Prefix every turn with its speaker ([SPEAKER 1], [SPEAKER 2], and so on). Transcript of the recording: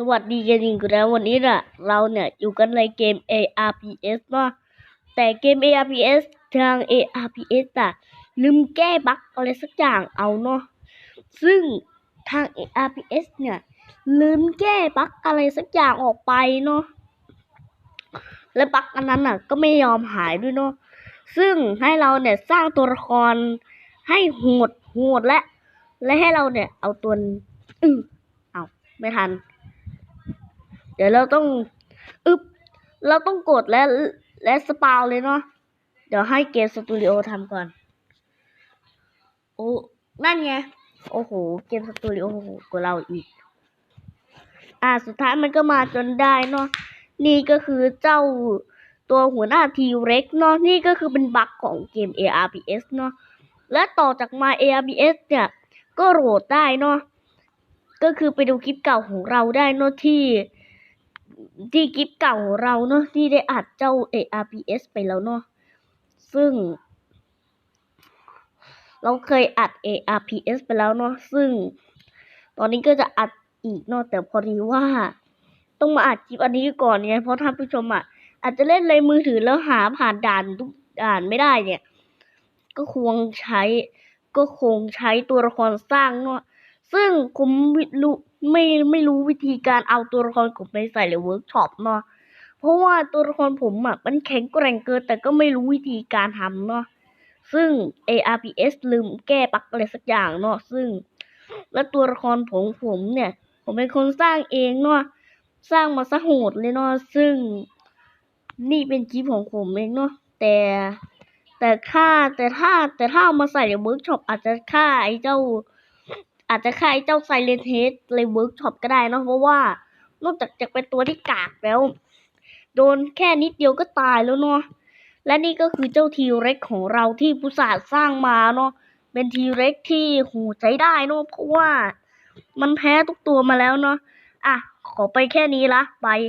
[SPEAKER 1] สวัสดีกันอีกแล้ววันนี้น่ะ เราเนี่ยอยู่กันในเกม ARPS เนาะแต่เกม ARPS ทาง ARPS อะ ลืมแก้บั๊กอะไรสักอย่างเอาเนาะซึ่งทาง ARPS เนี่ย ลืมแก้บั๊กอะไรสักอย่างออกไปเนาะและบั๊กอันนั้นอะ ก็ไม่ยอมหายด้วยเนาะซึ่งให้เราเนี่ยสร้างตัวละครให้โหดโหดและ และให้เราเนี่ยเอาตัวอือเอาไม่ทัน เดี๋ยวเราต้องอึบเราต้องกดและและสปาวเลยเนาะเดี๋ยวให้เกมสตูดิโอทำก่อน โอ้นั่นไง โอ้โห เกมสตูดิโอกว่าเราอีก อ่า สุดท้ายมันก็มาจนได้เนาะ นี่ก็คือเจ้าตัวหัวหน้าทีเร็กเนาะ นี่ก็คือเป็นบั๊กของเกม ARPS เนาะ และต่อจากมา ARPS เนี่ย ก็โหลดได้เนาะ ก็คือไปดูคลิปเก่าของเราได้เนาะที่ ที่คลิปเก่าเราเนาะที่ได้อัดเจ้า ARPS ไปแล้วเนาะซึ่ง เราเคยอัด ARPS ไปแล้วเนาะซึ่ง ตอนนี้ก็จะอัดอีกเนาะแต่พอดีว่า ต้องมาอัดคลิปอันนี้ก่อนไงเพราะท่านผู้ชมอะอาจจะเล่นในมือถือแล้วหาผ่านด่านทุกด่านไม่ได้เนี่ย ก็ควรใช้ก็คงใช้ตัวละครสร้างเนาะซึ่งผมรู้ ไม่ไม่รู้วิธีการเอาตัวละครผมไปใส่ในเวิร์กช็อปเนาะเพราะว่าตัวละครผมอะมันแข็งแกร่งเกินแต่ก็ไม่รู้วิธีการทำเนาะซึ่ง ARPS ลืมแก้ปักอะไรสักอย่างเนาะซึ่ง แล้วตัวละครผมผมเนี่ย ผมเป็นคนสร้างเองเนาะสร้างมาซะโหดเลยเนาะซึ่ง นี่เป็นคลิปของผมเองเนาะแต่แต่ค่าแต่ถ้าแต่ถ้าเอามาใส่ในเวิร์กช็อปอาจจะค่าไอ้เจ้า อาจจะค่าไอ้เจ้าไซเลนเฮดในเวิร์กช็อปก็ได้นะเพราะว่านอกจากจะเป็นตัวที่กากแล้ว โดนแค่นิดเดียวก็ตายแล้วเนาะและนี่ก็คือเจ้าทีเร็กของเราที่ผู้สาสร้างมาเนาะเป็นทีเร็กที่โหใจได้เนาะเพราะว่า มันแพ้ทุกตัวมาแล้วเนาะอะขอไปแค่นี้ละบาย